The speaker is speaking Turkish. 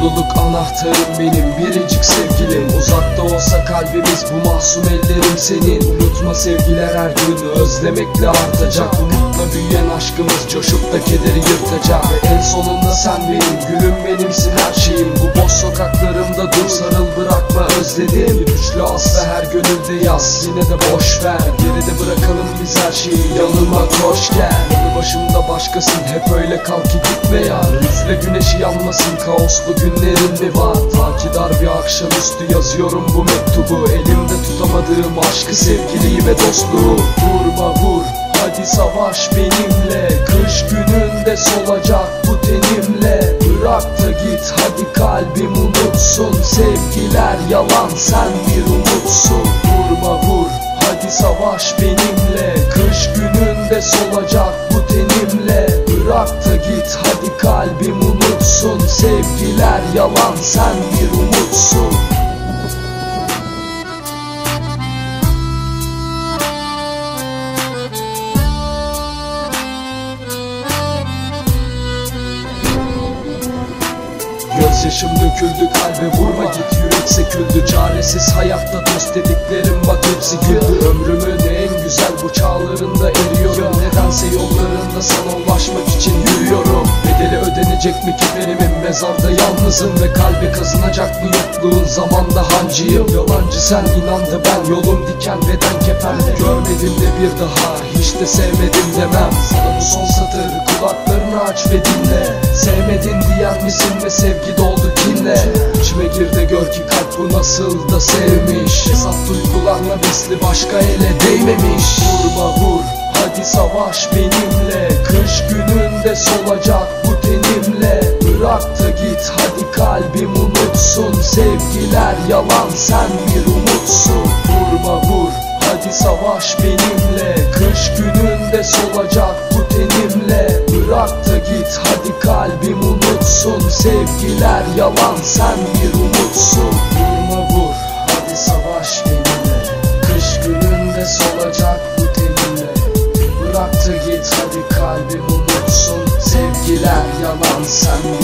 Mutluluk anahtarım benim biricik sevgilim. Uzakta olsa kalbimiz bu masum ellerim senin. Unutma sevgiler her gün özlemekle artacak. Umutla büyüyen aşkımız coşup da kederi yırtacak. Ve en sonunda sen benim gülüm benimsin her şeyim. Bu boş sokaklarımda dur sarıl bırakma özledim. Bir üçlü asla her gönülde yaz. Yine de boş ver. Geride bırakalım biz her şeyi. Yanıma koş gel. Yanı başımda başkasın. Hep öyle kal ki gitme ya. Üfle güneşi yanmasın. Kaoslu günlerin mi var? Ta ki dar bir akşamüstü yazıyorum bu mektubu. Elimde tutamadığım aşkı sevgiliyi ve dostluğu. Vurma vur. Hadi savaş benimle. Kış gününde solacak bu tenimle. Bırak git. Hadi kalbim unutsun. Sevgiler yalan sen bir umutsun. Vurma vur hadi savaş benimle. Kış gününde solacak bu tenimle. Bırak da git hadi kalbim unutsun. Sevgiler yalan sen bir umutsun Gözyaşım döküldü kalbe vurma git. Yürek seküldü Çaresiz hayatta dost dediklerim bak hepsi güldü. Ömrümün en güzel bu çağlarında eriyorum. Nedense yollarında sana ulaşmak için Ödenecek mi ki benimin mezarda yalnızım Ve kalbe kazınacak mı yokluğun zamanda hancıyım. Yalancı sen inandı ben yolum diken beden kefende Görmedim de bir daha hiç de sevmedim demem. Sana bu son satır kulaklarını aç ve dinle. Sevmedin diyen misin ve sevgi doldu kinle? İçime gir de gör ki kalp bu nasıl da sevmiş. Hesap duygularla besli başka ele değmemiş. Vurma vur hadi savaş benimle. Kış gününde solacak bu tenimle Bırak da git hadi kalbim unutsun Sevgiler yalan sen bir umutsun. Vurma vur hadi savaş benimle. Kış gününde solacak bu tenimle. Bırak da git hadi kalbim unutsun Sevgiler yalan sen bir umutsun. Vurma vur hadi savaş benimle. Kış gününde solacak bu tenimle. Bırak da git hadi kalbim unutsun Sevgiler